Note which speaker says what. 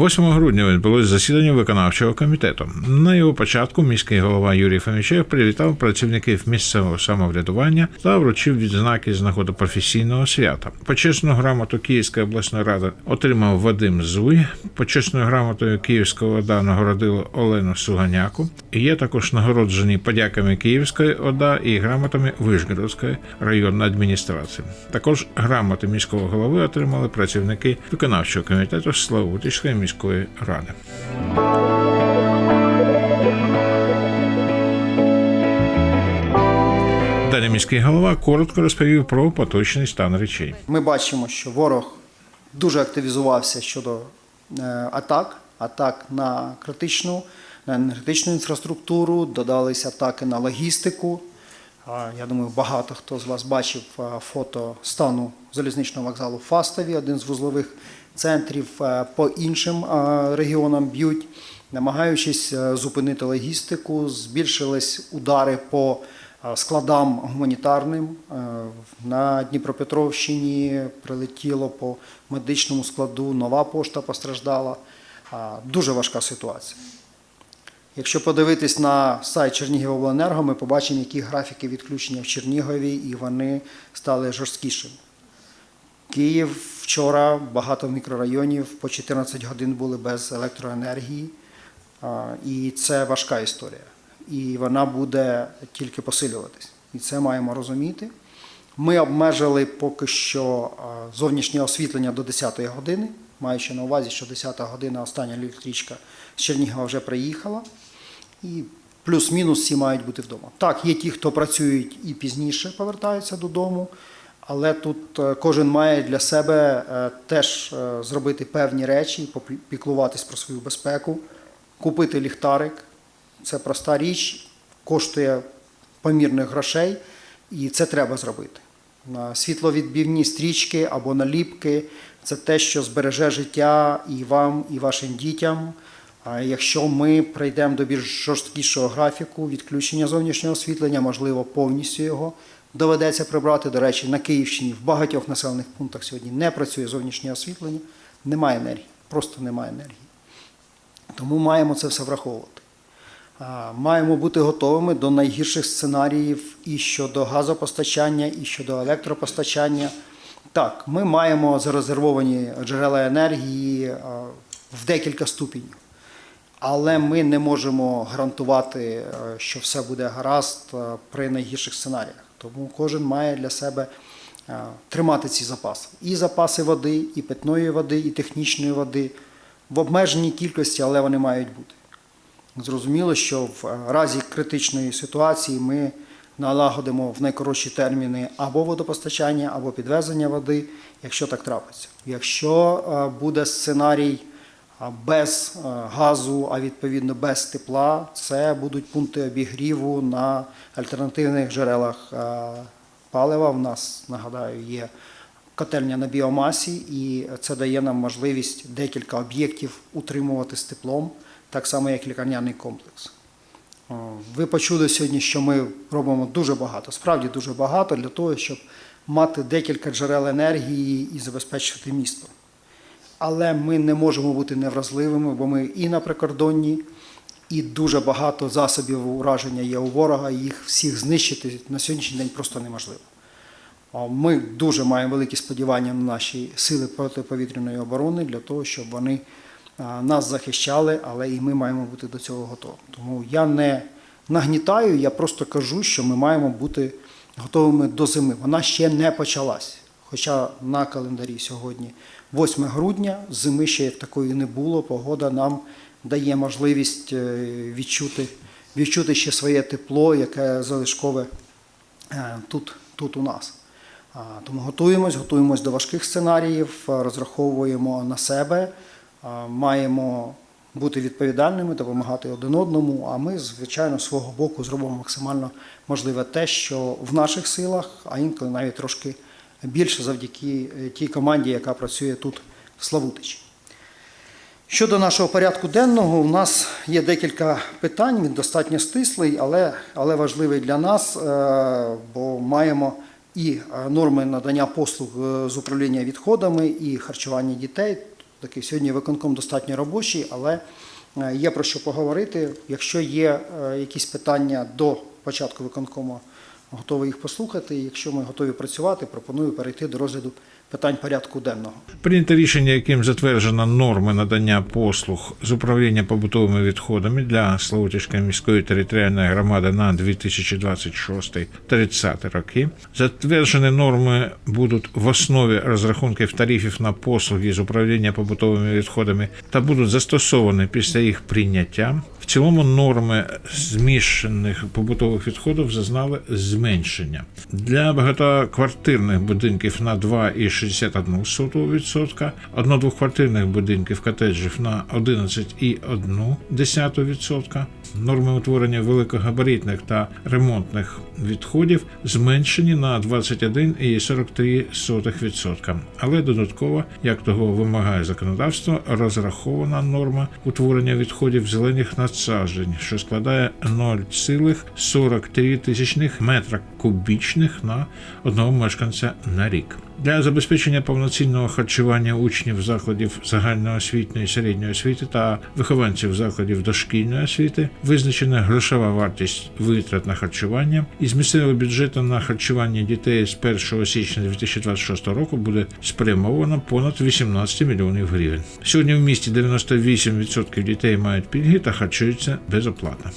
Speaker 1: 8 грудня відбулось засідання виконавчого комітету. На його початку міський голова Юрій Фомічев привітав працівників місцевого самоврядування та вручив відзнаки з нагоди професійного свята. Почесну грамоту Київської обласної ради отримав Вадим Зуй. Почесною грамотою Київського ОДА нагородили Олену Суганяку. Є також нагороджені подяками Київської ОДА і грамотами Вишгородської районної адміністрації. Також грамоти міського голови отримали працівники виконавчого комітету Славутицької міської ради. Далі міський голова коротко розповів про поточний стан речей.
Speaker 2: Ми бачимо, що ворог дуже активізувався щодо е, атак, атак на критичну, на енергетичну інфраструктуру, додалися атаки на логістику. Я думаю, багато хто з вас бачив фото стану залізничного вокзалу Фастові, один з вузлових центрів. Е, По іншим регіонам б'ють, намагаючись е, зупинити логістику, збільшились удари по складам гуманітарним. Е, На Дніпропетровщині прилетіло по медичному складу, нова пошта постраждала. Дуже важка ситуація. Якщо подивитись на сайт Чернігівобленерго, ми побачимо, які графіки відключення в Чернігові, і вони стали жорсткішими. Київ вчора багато мікрорайонів по 14 годин були без електроенергії, і це важка історія. І вона буде тільки посилюватись. І це маємо розуміти. Ми обмежили поки що зовнішнє освітлення до 10-ї години, маючи на увазі, що 10-та година остання електричка з Чернігова вже приїхала. І плюс-мінус всі мають бути вдома. Так, є ті, хто працюють і пізніше повертаються додому, але тут е, кожен має для себе е, теж е, зробити певні речі, попіклуватись про свою безпеку, купити ліхтарик. Це проста річ, коштує помірних грошей, і це треба зробити. Світловідбівні стрічки або наліпки це те, що збереже життя і вам, і вашим дітям. Якщо ми прийдемо до більш жорсткішого графіку відключення зовнішнього освітлення, можливо, повністю його доведеться прибрати. До речі, на Київщині в багатьох населених пунктах сьогодні не працює зовнішнє освітлення, немає енергії, просто немає енергії. Тому маємо це все враховувати. Маємо бути готовими до найгірших сценаріїв і щодо газопостачання, і щодо електропостачання. Так, ми маємо зарезервовані джерела енергії в декілька ступенів. Але ми не можемо гарантувати, е, що все буде гаразд е, при найгірших сценаріях. Тому кожен має для себе е, тримати ці запаси. І запаси води, і питної води, і технічної води в обмеженій кількості, але вони мають бути. Зрозуміло, що в разі критичної ситуації ми налагодимо в найкоротші терміни або водопостачання, або підвезення води, якщо так трапиться. Якщо буде сценарій без е, газу, а відповідно без тепла, це будуть пункти обігріву на альтернативних джерелах е, палива. У нас нагадаю є котельня на біомасі, і це дає нам можливість декілька об'єктів утримувати з теплом, так само як лікарняний комплекс. Ви почули сьогодні, що ми робимо дуже багато, справді дуже багато для того, щоб мати декілька джерел енергії і забезпечити місто. Але ми не можемо бути невразливими, бо ми і на прикордонні, і дуже багато засобів ураження є у ворога. Їх всіх знищити на сьогоднішній день просто неможливо. Ми дуже маємо великі сподівання на наші сили протиповітряної оборони для того, щоб вони нас захищали, але і ми маємо бути до цього готові. Тому я не нагнітаю, я просто кажу, що ми маємо бути готовими до зими. Вона ще не почалась. Хоча на календарі сьогодні 8 грудня, зими ще як такої не було. Погода нам дає можливість е, відчути, відчути ще своє тепло, яке залишкове е, тут, тут у нас. Тому готуємось, готуємось до важких сценаріїв, розраховуємо на себе, маємо бути відповідальними, допомагати один одному. А ми, звичайно, з свого боку зробимо максимально можливе те, що в наших силах, а інколи навіть трошки більше завдяки е, тій команді, яка працює тут в Славутичі. Щодо нашого порядку денного, у нас є декілька питань. Він достатньо стислий, але, але важливий для нас, е, бо маємо і е, норми надання послуг з управління відходами, і харчування дітей. Такий сьогодні виконком достатньо робочий, але є про що поговорити. Якщо є якісь питання до початку виконкому, готовий їх послухати. Якщо ми готові працювати, пропоную перейти до розгляду питань порядку денного.
Speaker 1: Прийнято рішення, яким затверджено норми надання послуг з управління побутовими відходами для Славутівської міської територіальної громади на 2026-30 роки. Затверджені норми будуть в основі розрахунків тарифів на послуги з управління побутовими відходами та будуть застосовані після їх прийняття. Цілому норми змішаних побутових відходів зазнали зменшення. Для багатоквартирних будинків на 2,61%, одно-двоквартирних будинків котеджів на 11,1%, норми утворення великогабаритних та ремонтних відходів зменшені на 21,43%. Але додатково, як того вимагає законодавство, розрахована норма утворення відходів зелених насаджень, що складає 0,43 тисячних метра кубічних на одного мешканця на рік. Для забезпечення повноцінного харчування учнів закладів загальноосвітньої середньої освіти та вихованців закладів дошкільної освіти визначена грошова вартість витрат на харчування із місцевого бюджету на харчування дітей з 1 січня 2026 року буде спрямовано понад 18 мільйонів гривень. Сьогодні в місті 98% дітей мають пільги та харчуються безоплатно.